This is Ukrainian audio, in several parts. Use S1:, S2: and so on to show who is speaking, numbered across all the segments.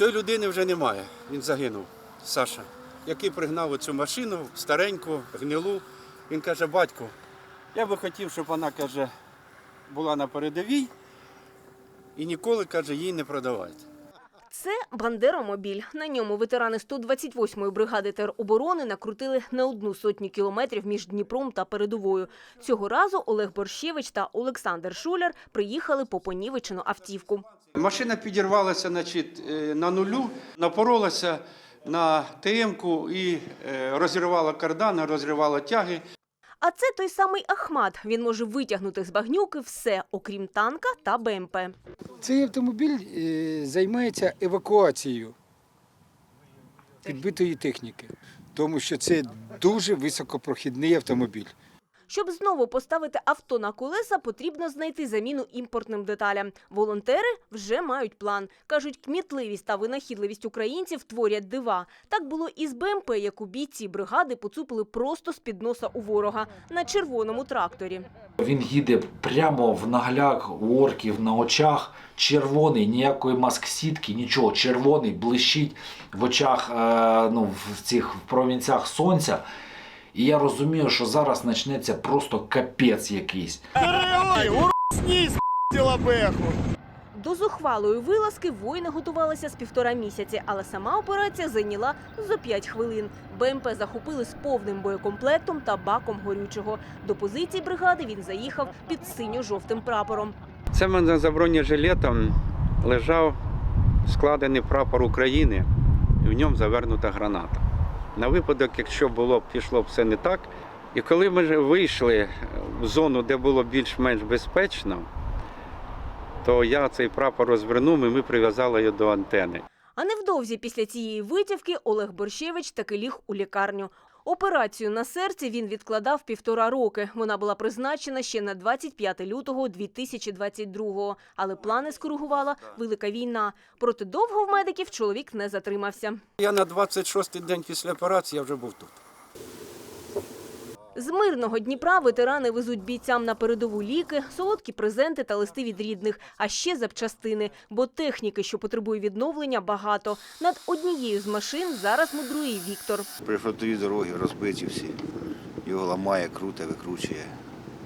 S1: Цієї людини вже немає. Він загинув, Саша, який пригнав оцю машину, стареньку, гнилу. Він каже, батько, я би хотів, щоб вона каже, була на передовій і ніколи каже, її не продавайте.
S2: Це Бандеромобіль. На ньому ветерани 128-ї бригади тероборони накрутили не одну сотню кілометрів між Дніпром та передовою. Цього разу Олег Борщевич та Олександр Шуляр приїхали по понівечену автівку.
S1: Машина підірвалася значить, е, на нулю, напоролася на ТМ-ку і е, розірвала кардани, розривала тяги.
S2: А це той самий Ахмат. Він може витягнути з багнюки все, окрім танка та БМП.
S3: Цей автомобіль е, займається евакуацією підбитої техніки, тому що це дуже високопрохідний автомобіль.
S2: Щоб знову поставити авто на колеса, потрібно знайти заміну імпортним деталям. Волонтери вже мають план. Кажуть, кмітливість та винахідливість українців творять дива. Так було і з БМП, яку бійці бригади поцупили просто з-під носа у ворога на червоному тракторі.
S4: Він їде прямо в нагляк у орків на очах, червоний, ніякої маск-сітки, нічого, червоний, блищить в очах, е, ну, в цих промінцях сонця. І я розумію, що зараз почнеться просто капець якийсь.
S2: До зухвалої вилазки воїни готувалися з півтора місяці, але сама операція зайняла за п'ять хвилин. БМП захопили з повним боєкомплектом та баком горючого. До позиції бригади він заїхав під синьо-жовтим прапором.
S1: Це в мене за бронежилетом лежав складений прапор України, і в ньому завернута граната. На випадок, якщо було б пішло все не так. І коли ми вийшли в зону, де було більш-менш безпечно, то я цей прапор розвернув і ми прив'язали його до антени.
S2: А невдовзі після цієї витівки Олег Борщевич таки ліг у лікарню. Операцію на серці він відкладав півтора роки. Вона була призначена ще на 25 лютого 2022-го. Але плани скоригувала велика війна. Проте довго в медиків чоловік не затримався.
S1: Я на 26-й день після операції я вже був тут.
S2: З мирного Дніпра ветерани везуть бійцям на передову ліки, солодкі презенти та листи від рідних, а ще запчастини, бо техніки, що потребує відновлення, багато. Над однією з машин зараз мудрує Віктор.
S5: Прифронтові дороги розбиті всі. Його ламає, круте, викручує.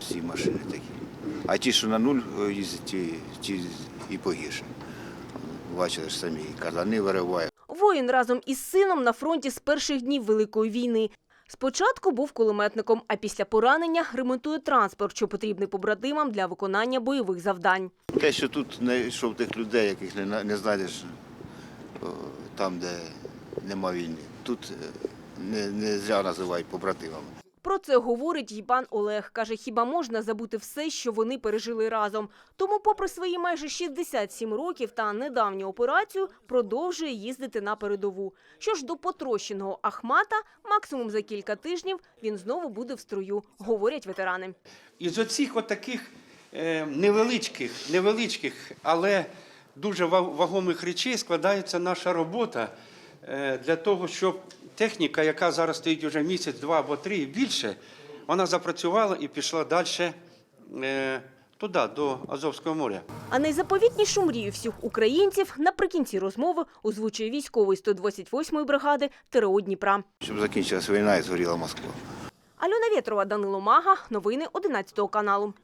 S5: Всі машини такі. А ті, що на нуль е, їздять, ті, ті і погірше. Бачили ж самі, казани вириває.
S2: Воїн разом із сином на фронті з перших днів Великої війни. Спочатку був кулеметником, а після поранення ремонтує транспорт, що потрібний побратимам для виконання бойових завдань.
S5: Те, що тут знайшов тих людей, яких не, не знайдеш там, де нема війни. Тут е, не, не зря називають побратимами.
S2: Про це говорить й пан Олег. Каже, хіба можна забути все, що вони пережили разом. Тому, попри свої майже 67 років та недавню операцію, продовжує їздити на передову. Що ж до потрощеного Ахмата, максимум за кілька тижнів він знову буде в строю, говорять ветерани.
S1: Із оцих от таких е, невеличких, невеличких, але дуже ва- вагомих речей складається наша робота е, для того, щоб техніка, яка зараз стоїть вже місяць, два або три і більше, вона запрацювала і пішла далі е, туди, до Азовського моря.
S2: А найзаповітнішу мрію всіх українців наприкінці розмови озвучує військовий 128-ї бригади ТРО Дніпра.
S5: Щоб закінчилась війна і згоріла Москва.
S2: Альона Вєтрова, Данило Мага. Новини 11 каналу.